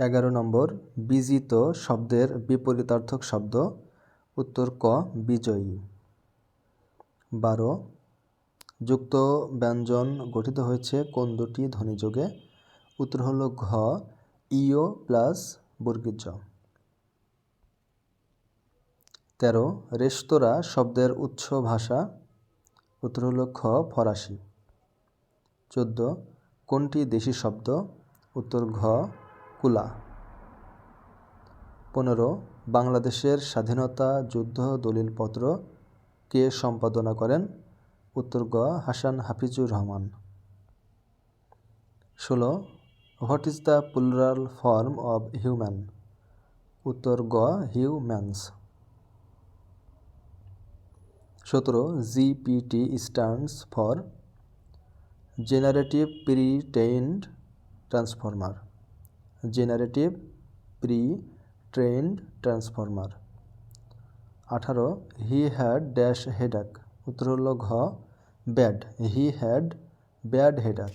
এগারো নম্বর, বিজিত শব্দের বিপরীতার্থক শব্দ, উত্তর ক, বিজয়ী। বারো, যুক্ত ব্যঞ্জন গঠিত হয়েছে কোন দুটি ধ্বনিযোগে উত্তর হলো ঘ, ইও প্লাস বর্গীজ তেরো, রেস্তোরাঁ শব্দের উৎস ভাষা, উত্তর হলো খ, ফরাসি। চোদ্দ, কোনটি দেশি শব্দ? উত্তর ঘ পনেরো, বাংলাদেশের স্বাধীনতা যুদ্ধ দলিলপত্র কে সম্পাদনা করেন? উত্তর গ, হাসান হাফিজুর রহমান। ষোলো, what is the plural form of human? উত্তর গ, হিউম্যানস। সতেরো, GPT stands for generative pre trained transformer. Generative pre trained transformer. আঠারো, হি হ্যাড ড্যাশ হেডাক। উত্তর হল ঘ, bad. He had bad headache.